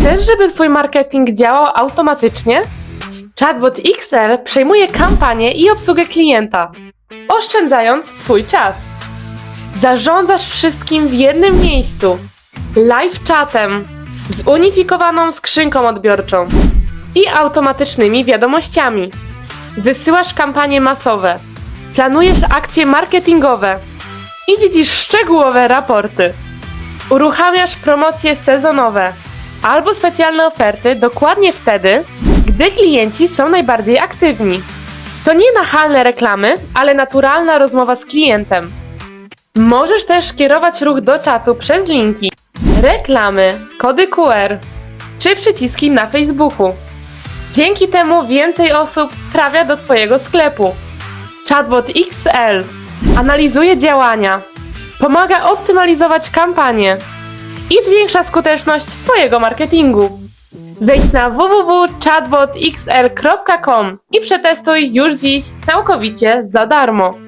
Chcesz, żeby Twój marketing działał automatycznie? Chatbot XL przejmuje kampanię i obsługę klienta, oszczędzając Twój czas. Zarządzasz wszystkim w jednym miejscu. Live chatem, zunifikowaną skrzynką odbiorczą i automatycznymi wiadomościami. Wysyłasz kampanie masowe, planujesz akcje marketingowe i widzisz szczegółowe raporty. Uruchamiasz promocje sezonowe albo specjalne oferty dokładnie wtedy, gdy klienci są najbardziej aktywni. To nie nachalne reklamy, ale naturalna rozmowa z klientem. Możesz też kierować ruch do czatu przez linki, reklamy, kody QR czy przyciski na Facebooku. Dzięki temu więcej osób trafia do Twojego sklepu. Chatbot XL analizuje działania, pomaga optymalizować kampanię i zwiększa skuteczność Twojego marketingu. Wejdź na www.chatbotxl.com i przetestuj już dziś całkowicie za darmo.